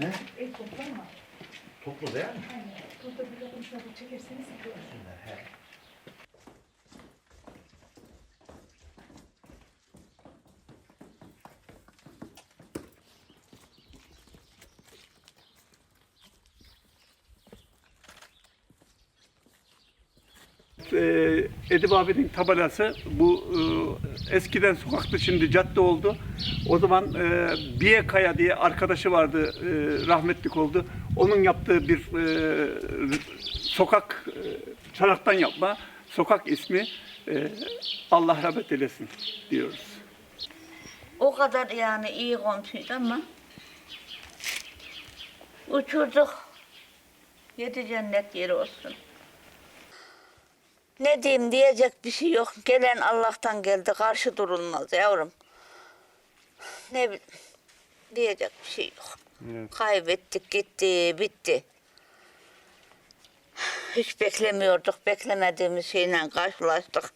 He? El toplama. Toplu değil mi? Hani burada bir şurada çekerseniz sıkılır. He. Edip abinin tabelası bu e, eskiden sokaktı şimdi cadde oldu. O zaman e, Biye Kaya diye arkadaşı vardı e, rahmetlik oldu. Onun yaptığı bir e, sokak e, çanaktan yapma sokak ismi Allah rahmet eylesin diyoruz. O kadar yani iyi komşuydu ama uçurduk. Yedi cennet yeri olsun. Ne diyeyim diyecek bir şey yok. Gelen Allah'tan geldi. Karşı durulmaz yavrum. Ne diyecek bir şey yok. Kaybettik gitti bitti. Hiç beklemiyorduk. Beklemediğimiz şeyle karşılaştık.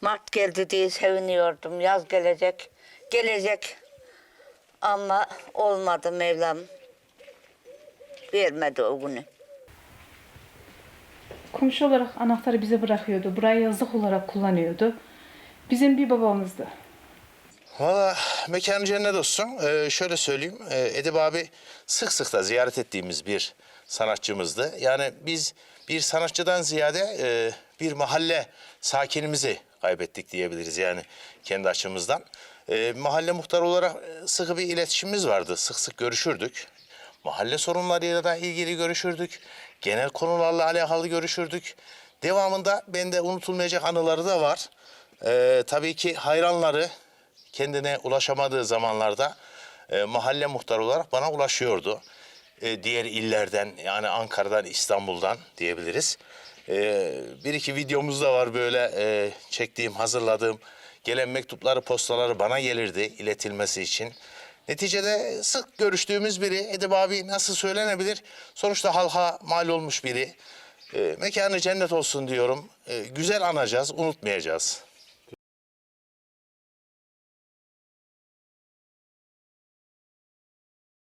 Mart geldi diye seviniyordum. Yaz gelecek, gelecek. Ama olmadı Mevlam. Vermedi o günü. Komşu olarak anahtarı bize bırakıyordu. Burayı yazlık olarak kullanıyordu. Bizim bir babamızdı. Valla mekanı cennet olsun. Ee, şöyle söyleyeyim. Ee, Edip abi sık sık da ziyaret ettiğimiz bir sanatçımızdı. Yani biz bir sanatçıdan ziyade e, bir mahalle sakinimizi kaybettik diyebiliriz yani kendi açımızdan. Ee, mahalle muhtarı olarak e, sıkı bir iletişimimiz vardı. Sık sık görüşürdük. Mahalle sorunlarıyla da ilgili görüşürdük. Genel konularla alakalı görüşürdük. Devamında bende unutulmayacak anıları da var. Ee, tabii ki hayranları kendine ulaşamadığı zamanlarda e, mahalle muhtarı olarak bana ulaşıyordu. E, diğer illerden yani Ankara'dan, İstanbul'dan diyebiliriz. E, bir iki videomuz da var böyle e, çektiğim, hazırladığım gelen mektupları, postaları bana gelirdi iletilmesi için. Neticede sık görüştüğümüz biri, Edip abi nasıl söylenebilir? Sonuçta halka mal olmuş biri. E, mekanı cennet olsun diyorum. E, güzel anacağız, unutmayacağız.